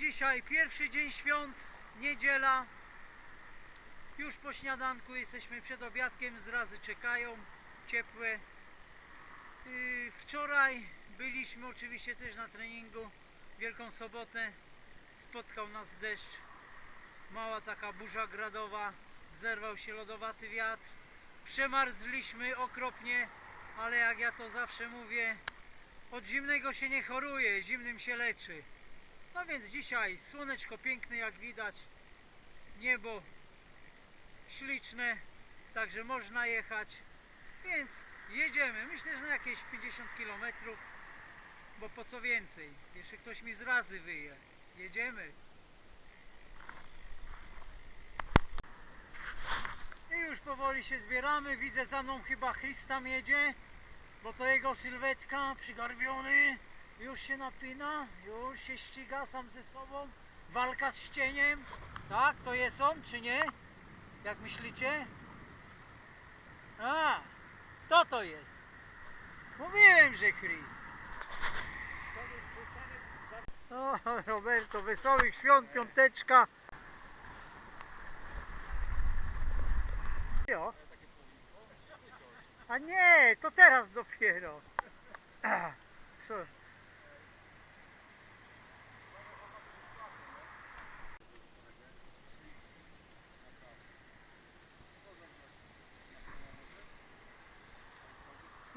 dzisiaj pierwszy dzień świąt, niedziela. Już po śniadanku jesteśmy przed obiadkiem, zrazy czekają, ciepłe. Yy, Wczoraj byliśmy oczywiście też na treningu. Wielką sobotę spotkał nas deszcz. Mała taka burza gradowa. Zerwał się lodowaty wiatr. Przemarzliśmy okropnie, ale jak ja to zawsze mówię, od zimnego się nie choruje, zimnym się leczy. No więc dzisiaj słoneczko piękne jak widać, niebo śliczne, także można jechać. Więc jedziemy, myślę, że na jakieś 50 km, bo po co więcej, jeszcze ktoś mi z razy wyje. Jedziemy. I już powoli się zbieramy, widzę za mną chyba Christam jedzie, bo to jego sylwetka, przygarbiony. Już się napina, już się ściga sam ze sobą. Walka z cieniem. Tak, to jest on, czy nie? Jak myślicie? A, to to jest. Mówiłem, że Chris. O, Roberto, wesołych świąt, piąteczka. A nie, to teraz dopiero. Co?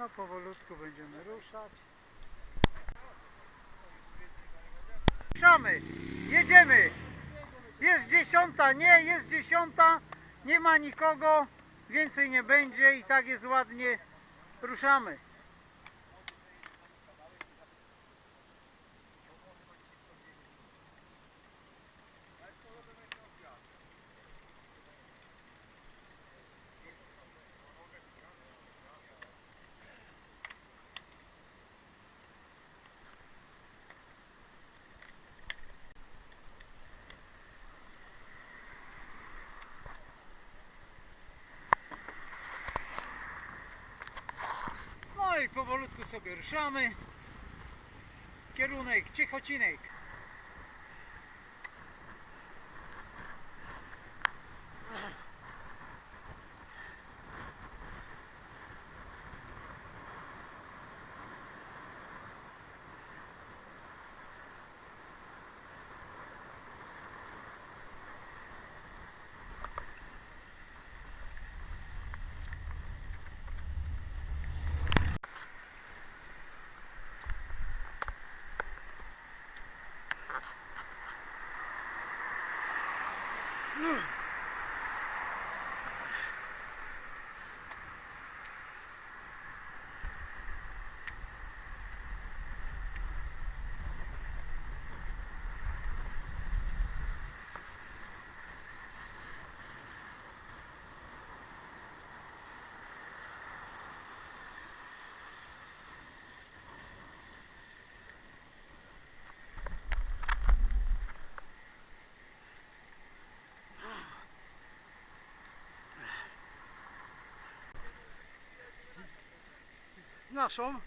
No powolutku będziemy ruszać. Ruszamy, jedziemy. Jest dziesiąta, nie, jest dziesiąta, nie ma nikogo, więcej nie będzie i tak jest ładnie. Ruszamy. No i powolutku sobie ruszamy. Kierunek Ciechocinek. Yeah. Naszą